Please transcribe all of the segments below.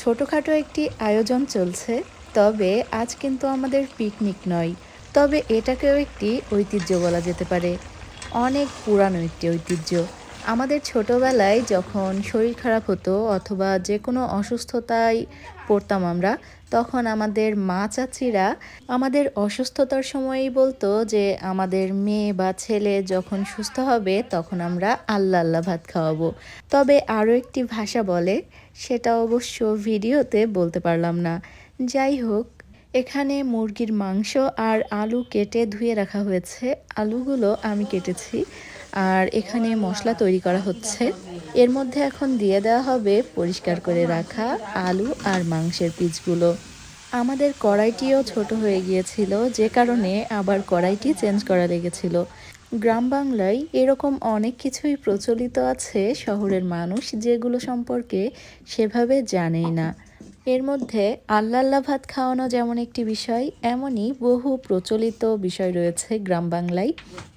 ছোটোখাটো একটি আয়োজন চলছে, তবে আজ কিন্তু আমাদের পিকনিক নয়। তবে এটাকেও একটি ঐতিহ্য বলা যেতে পারে। অনেক পুরানো একটি ঐতিহ্য। আমাদের ছোটোবেলায় যখন শরীর খারাপ হতো অথবা যে কোনো অসুস্থতায় পড়তাম আমরা তখন আমাদের মা চাচিরা আমাদের অসুস্থতার সময়ই বলতো যে আমাদের মেয়ে বা ছেলে যখন সুস্থ হবে তখন আমরা আল্লাহ আল্লাহ ভাত খাওয়াবো। তবে আরও একটি ভাষা বলে, সেটা অবশ্য ভিডিওতে বলতে পারলাম না। যাই হোক, এখানে মুরগির মাংস আর আলু কেটে ধুয়ে রাখা হয়েছে। আলুগুলো আমি কেটেছি আর এখানে মশলা তৈরি করা হচ্ছে। এর মধ্যে এখন দিয়ে দেওয়া হবে পরিষ্কার করে রাখা আলু আর মাংসের পিসগুলো আমাদের কড়াইটিও ছোট হয়ে গিয়েছিল, যে কারণে আবার কড়াইটি চেঞ্জ করা লেগেছিল। গ্রাম বাংলায় এরকম অনেক কিছুই প্রচলিত আছে শহরের মানুষ যেগুলো সম্পর্কে সেভাবে জানেই না। এর মধ্যে আল্লাহ ভাত খাওয়ানো যেমন একটি বিষয়, এমনই বহু প্রচলিত বিষয় রয়েছে গ্রাম বাংলায়।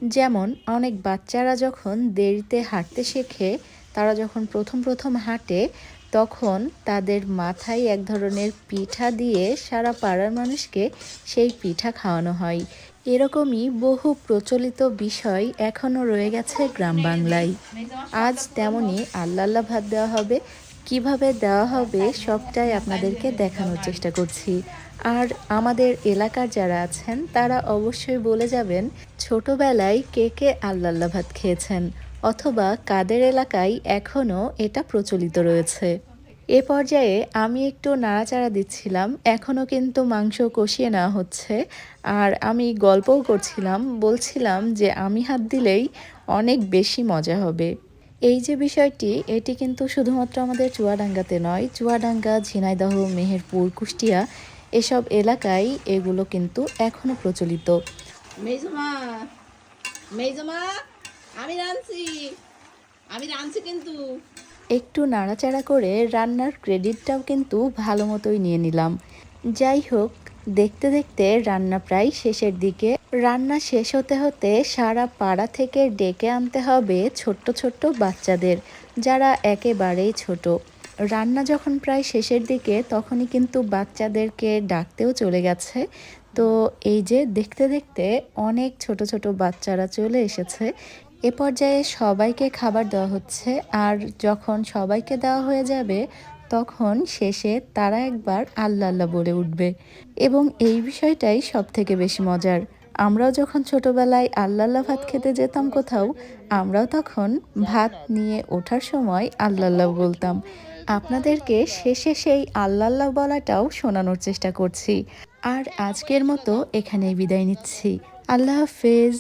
যেমন অনেক বাচ্চারা যখন দেরিতে হাঁটতে শেখে, তারা যখন প্রথম প্রথম হাঁটে তখন তাদের মাথায় এক ধরনের পিঠা দিয়ে সারা পাড়ার মানুষকে সেই পিঠা খাওয়ানো হয়। এরকমই বহু প্রচলিত বিষয় এখনও রয়ে গেছে গ্রাম বাংলায়। আজ তেমনই আল্লাহ আল্লাহ ভাত দেওয়া হবে। কীভাবে দেওয়া হবে সবটাই আপনাদেরকে দেখানোর চেষ্টা করছি। আর আমাদের এলাকার যারা আছেন, তারা অবশ্যই বলে যাবেন, ছোটবেলায় কে কে আল্লাহ ভাত খেয়েছেন? অথবা কাদের এলাকায় এখনও এটা প্রচলিত রয়েছে। এ পর্যায়ে আমি একটু নাড়াচাড়া দিচ্ছিলাম এখনও কিন্তু মাংস কষিয়ে নেওয়া হচ্ছে। আর আমি গল্পও করছিলাম, বলছিলাম যে আমি হাত দিলেই অনেক বেশি মজা হবে। এই যে বিষয়টি, এটি কিন্তু শুধুমাত্র আমাদের চুয়াডাঙ্গাতে নয়, চুয়াডাঙ্গা, ঝিনাইদহ, মেহেরপুর, কুষ্টিয়া, এসব এলাকায় এগুলো কিন্তু এখনও প্রচলিত। মেজমা মেজমা! আমি রাঁধছি। আমি রাঁধছি কিন্তু। একটু নাড়াচাড়া করে রান্নার ক্রেডিটটাও কিন্তু ভালো মতোই নিয়ে নিলাম। যাই হোক, দেখতে দেখতে রান্না প্রায় শেষের দিকে। রান্না শেষ হতে হতে সারা পাড়া থেকে ডেকে আনতে হবে ছোট্ট ছোট্ট বাচ্চাদের, যারা একেবারেই ছোট। রান্না যখন প্রায় শেষের দিকে, তখনই কিন্তু বাচ্চাদেরকে ডাকতেও চলে গেছে। তো এই যে দেখতে দেখতে অনেক ছোট ছোট বাচ্চারা চলে এসেছে। এ পর্যায়ে সবাইকে খাবার দেওয়া হচ্ছে, আর যখন সবাইকে দেওয়া হয়ে যাবে, তখন শেষে তারা একবার আল্লাহ আল্লাহ বলে উঠবে। এবং এই বিষয়টাই সব থেকে বেশি মজার। আমরাও যখন ছোটবেলায় আল্লাহ ভাত খেতে যেতাম কোথাও, আমরাও তখন ভাত নিয়ে ওঠার সময় আল্লাহ বলতাম, আপনাদেরকে শেষে সেই আল্লাহ বলাটাও শোনানোর চেষ্টা করছি। আর আজকের মতো এখানেই বিদায় নিচ্ছি। আল্লাহ হাফেজ।